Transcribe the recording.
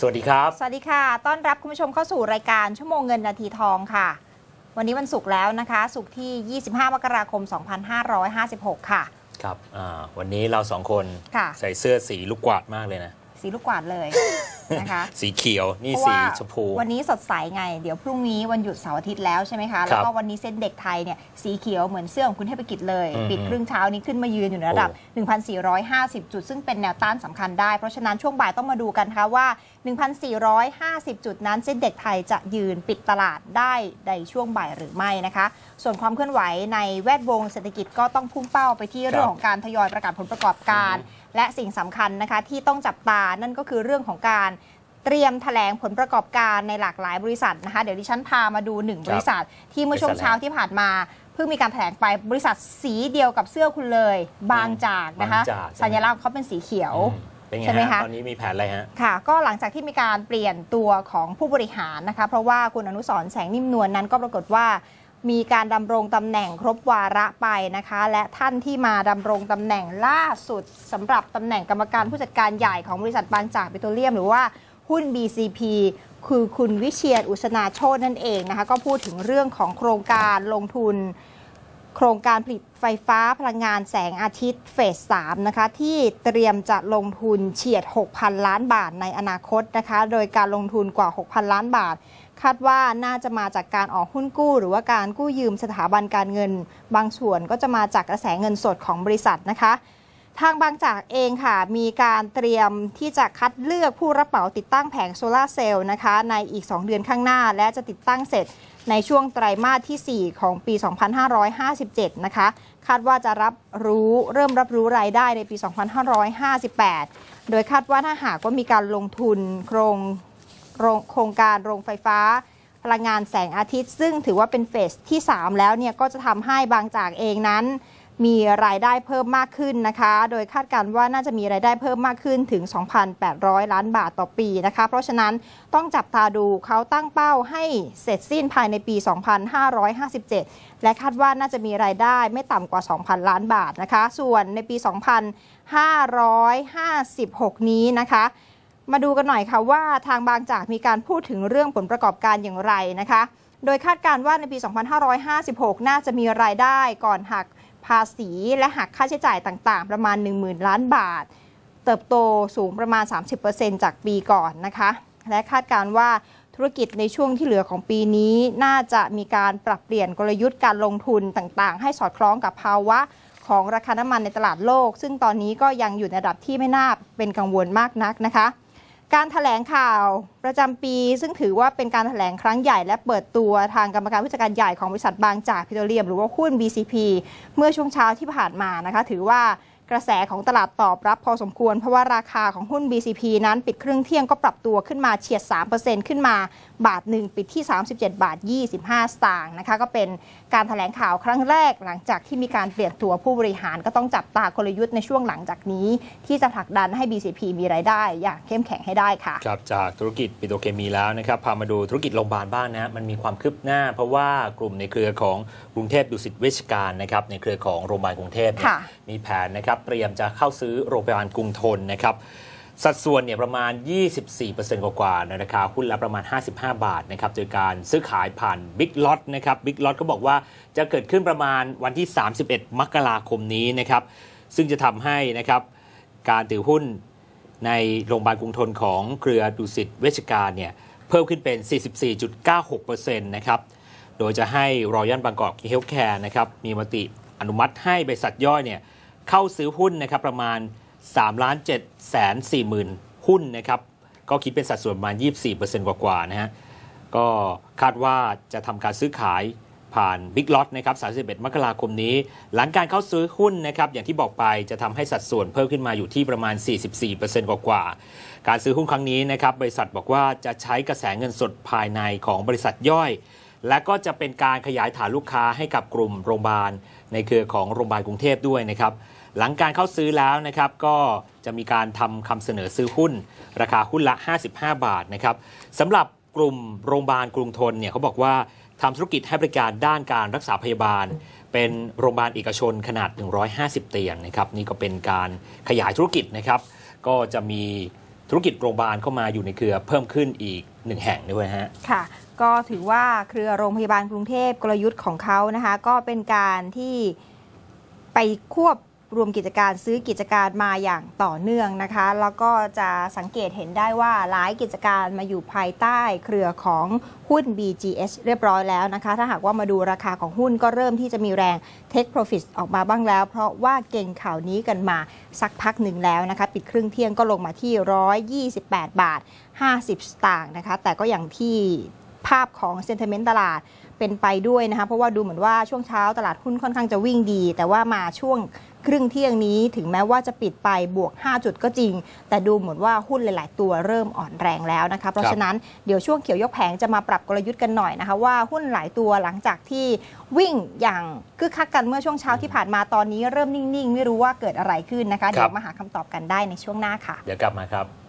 สวัสดีครับ สวัสดีค่ะ ต้อนรับคุณผู้ชมเข้าสู่รายการชั่วโมงเงินนาทีทองค่ะ วันนี้วันศุกร์แล้วนะคะ ศุกร์ที่ 25 มกราคม 2556 ค่ะ ครับอ่าวันนี้เราสองคน ค่ะ ใส่เสื้อสีลูกกวาดมากเลยนะ สีลูกกวาดเลย นะคะ สีเขียวนี่เพราะสีว่าชมพู วันนี้สดใสไง เดี๋ยวพรุ่งนี้วันหยุดเสาร์อาทิตย์แล้วใช่ไหมคะ แล้วก็วันนี้เส้นเด็กไทยเนี่ยสีเขียวเหมือนเสื้อของคุณเทพกิจเลยอืมปิดครึ่งเช้านี้ขึ้นมายืนอยู่ในระดับ 1,450 จุด ซึ่งเป็นแนวต้านสำคัญได้ เพราะฉะนั้นช่วงบ่ายต้องมาดูกันค่ะว่า 1,450 จุดนั้นเส้นเด็กไทยจะยืนปิดตลาดได้ในช่วงบ่ายหรือไม่นะคะ ส่วนความเคลื่อนไหวในแวดวงเศรษฐกิจก็ต้องพุ่งเป้าไปที่เรื่องของการทยอยประกาศผลประกอบการ และสิ่งสำคัญนะคะที่ต้องจับตานั่นก็คือเรื่องของการเตรียมแถลงผลประกอบการในหลากหลายบริษัทนะคะ เดี๋ยวดิฉันพามาดูหนึ่งบริษัท ที่เมื่อช่วงเช้าที่ผ่านมาเพิ่งมีการแถลงไปบริษัทสีเดียวกับเสื้อคุณเลย บางจากนะคะบางจากใช่ไหมสัญลักษณ์เขาเป็นสีเขียวอืมเป็นไงใช่ไหมฮะคะตอนนี้มีแผนอะไรฮะค่ะ ก็หลังจากที่มีการเปลี่ยนตัวของผู้บริหารนะคะ เพราะว่าคุณอนุสรณ์แสงนิ่มนวลนั้นก็ปรากฏว่า มีการดำรงตำแหน่งครบวาระไปนะคะ และท่านที่มาดำรงตำแหน่งล่าสุดสำหรับตำแหน่งกรรมการผู้จัดการใหญ่ของบริษัทบางจากปิโตรเลียม หรือว่าหุ้น BCP คือคุณวิเชียรอุชนาโชตนั่นเองนะคะ ก็พูดถึงเรื่องของโครงการลงทุน โครงการผลิตไฟฟ้าพลังงานแสงอาทิตย์เฟส 3 นะคะ ที่เตรียมจะลงทุนเฉียด 6,000 ล้านบาทในอนาคตนะคะ โดยการลงทุนกว่า 6,000 ล้านบาท คาดว่าน่าจะมาจากการออกหุ้นกู้ หรือว่าการกู้ยืมสถาบันการเงิน บางส่วนก็จะมาจากกระแสเงินสดของบริษัทนะคะ ทางบางจากเองค่ะ มีการเตรียมที่จะคัดเลือกผู้รับเหมาติดตั้งแผงโซลาร์เซลล์นะคะ ในอีก 2 เดือนข้างหน้า และจะติดตั้งเสร็จในช่วงไตรมาสที่ 4 ของปี 2557 นะคะ คาดว่าจะรับรู้เริ่มรับรู้รายได้ในปี 2558 โดยคาดว่าถ้าหากว่ามีการลงทุนโครงโรงโครงการโรงไฟฟ้า พลังงานแสงอาทิตย์ ซึ่งถือว่าเป็นเฟสที่ 3 แล้วเนี่ยก็จะทำให้บางจากเองนั้น มีรายได้เพิ่มมากขึ้นนะคะ โดยคาดการณ์ว่าน่าจะมีรายได้เพิ่มมากขึ้นถึง 2,800 ล้านบาทต่อปีนะคะ เพราะฉะนั้นต้องจับตาดูเขาตั้งเป้าให้เสร็จสิ้นภายในปี 2557 และคาดว่าน่าจะมีรายได้ไม่ต่ำกว่า 2,000 ล้านบาทนะคะ ส่วนในปี 2556 นี้นะคะมาดูกันหน่อยค่ะว่าทางบางจากมีการพูดถึงเรื่องผลประกอบการอย่างไรนะคะ โดยคาดการณ์ว่าในปี 2556 น่าจะมีรายได้ก่อนหัก ภาษีและหักค่าใช้จ่ายต่างๆ ประมาณ 10,000 ล้านบาท เติบโตสูงประมาณ 30%จากปีก่อนนะคะ และคาดการณ์ว่าธุรกิจในช่วงที่เหลือของปีนี้ น่าจะมีการปรับเปลี่ยนกลยุทธ์การลงทุนต่างๆ ให้สอดคล้องกับภาวะของราคาน้ำมันในตลาดโลก ซึ่งตอนนี้ก็ยังอยู่ในระดับที่ไม่น่าเป็นกังวลมากนักนะคะ การถแถลงข่าวประจำปี ซึ่งถือว่าเป็นการถแถลงครั้งใหญ่และเปิดตัวทางกรรมการผู้จัดการใหญ่ของบริษัทบางจากพิโตรเลียม หรือว่าหุ้น BCP เมื่อช่วงเช้าที่ผ่านมานะคะ ถือว่า กระแสของตลาดตอบรับพอสมควร เพราะว่าราคาของหุ้น BCP นั้นปิดครึ่งเที่ยงก็ปรับตัวขึ้นมาเฉียด 3%ขึ้นมาบาทหนึ่งปิดที่ 37 บาท 25 สตางค์นะคะ ก็เป็นการถแถลงข่าวครั้งแรกหลังจากที่มีการเปลี่ยนตัวผู้บริหารก็ต้องจับตากลยุทธ์ในช่วงหลังจากนี้ ที่จะผลักดันให้ BCP มีรายได้ อย่างเข้มแข็งให้ได้ค่ะครับจากธุรกิจปิโตรเคมีแล้วนะครับพามาดูธุรกิจโรงพยาบาลบ้างนะมันมีความคืบหน้า เพราะว่ากลุ่มในเครือของกรุงเทพดุสิตเวชการนะครับในเครือของโรงพยาบาลกรุงเทพเนี่ยค่ะมีแผนะครับเตรียมจะเข้าซื้อโรงพยาบาลกรุงทนนะครับสัดส่วนเนี่ยประมาณ 24%กว่าๆในราคาหุ้นละประมาณ 55 บาทนะครับโดยการซื้อขายผ่านบิ๊กลอตนะครับบิ๊กลอตก็บอกว่าจะเกิดขึ้นประมาณวันที่ 31 มกราคมนี้นะครับ ซึ่งจะทำให้นะครับการถือหุ้นในโรงพยาบาลกรุงทนของเครือดุสิตเวชการเนี่ยเพิ่มขึ้นเป็น 44.96%นะครับ โดยจะให้รอยัลบางกอกเฮลท์แคร์นะครับมีมติอนุมัติให้บริษัทย่อยเนี่ย เข้าซื้อหุ้นนะครับประมาณ3ล้าน7แสน4หมื่นหุ้นนะครับก็คิดเป็นสัดส่วนประมาณ 24%กว่าๆนะฮะก็คาดว่าจะทำการซื้อขายผ่านบิ๊กล็อตนะครับ31 มกราคมนี้ หลังการเข้าซื้อหุ้นนะครับ อย่างที่บอกไปจะทำให้สัดส่วนเพิ่มขึ้นมาอยู่ที่ประมาณ 44%กว่า การซื้อหุ้นครั้งนี้นะครับ บริษัทบอกว่าจะใช้กระแสเงินสดภายในของบริษัทย่อย และก็จะเป็นการขยายฐานลูกค้าให้กับกลุ่มโรงพยาบาล ในเครือของโรงพยาบาลกรุงเทพด้วยนะครับ หลังการเข้าซื้อแล้วนะครับก็จะมีการทำคำเสนอซื้อหุ้น ราคาหุ้นละ 55 บาทนะครับสำหรับกลุ่มโรงพยาบาลกรุงทนเนี่ยเขาบอกว่าทำธุรกิจให้บริการด้านการรักษาพยาบาล เป็นโรงพยาบาลเอกชนขนาด 150 เตียงนะครับนี่ก็เป็นการขยายธุรกิจนะครับ ก็จะมีธุรกิจโรงพยาบาลเข้ามาอยู่ในเครือเพิ่มขึ้นอีกหนึ่งแห่งด้วยฮะ ค่ะ ก็ถือว่าเครือโรงพยาบาลกรุงเทพกลยุทธ์ของเขานะคะ ก็เป็นการที่ไปควบรวมกิจการซื้อกิจการมาอย่างต่อเนื่องนะคะ แล้วก็จะสังเกตเห็นได้ว่าหลายกิจการมาอยู่ภายใต้เครือของหุ้น BGS เรียบร้อยแล้วนะคะ ถ้าหากว่ามาดูราคาของหุ้นก็เริ่มที่จะมีแรง Take Profit ออกมาบ้างแล้ว เพราะว่าเก่งข่าวนี้กันมาสักพักหนึ่งแล้วนะคะ ปิดครึ่งเที่ยงก็ลงมาที่ 128 บาท 50 สตางค์นะคะ แต่ก็อย่างที่ ภาพของเซน t ิเมนต์ตลาดเป็นไปด้วยนะคะเพราะว่าดูเหมือนว่าช่วงเช้าตลาดหุ้นค่อนข้างจะวิ่งดี แต่ว่ามาช่วงครึ่งเที่ยงนี้ถึงแม้ว่าจะปิดไปบวก 5 จุดก็จริง แต่ดูเหมือนว่าหุ้นหลาย ๆ ตัวเริ่มอ่อนแรงแล้วนะคะ เพราะฉะนั้นเดี๋ยวช่วงเขียวยกแผงจะมาปรับกลยุทธ์กันหน่อยนะคะว่าหุ้นหลายตัวหลังจากที่วิ่งอย่างคึกคักกันเมื่อช่วงเช้าที่ผ่านมาตอนนี้เริ่มนิ่ง ๆ ไม่รู้ว่าเกิดอะไรขึ้นนะคะเดี๋ยวมาหาคำตอบกันได้ในช่วงหน้าค่ะ เดี๋ยวกลับมาครับ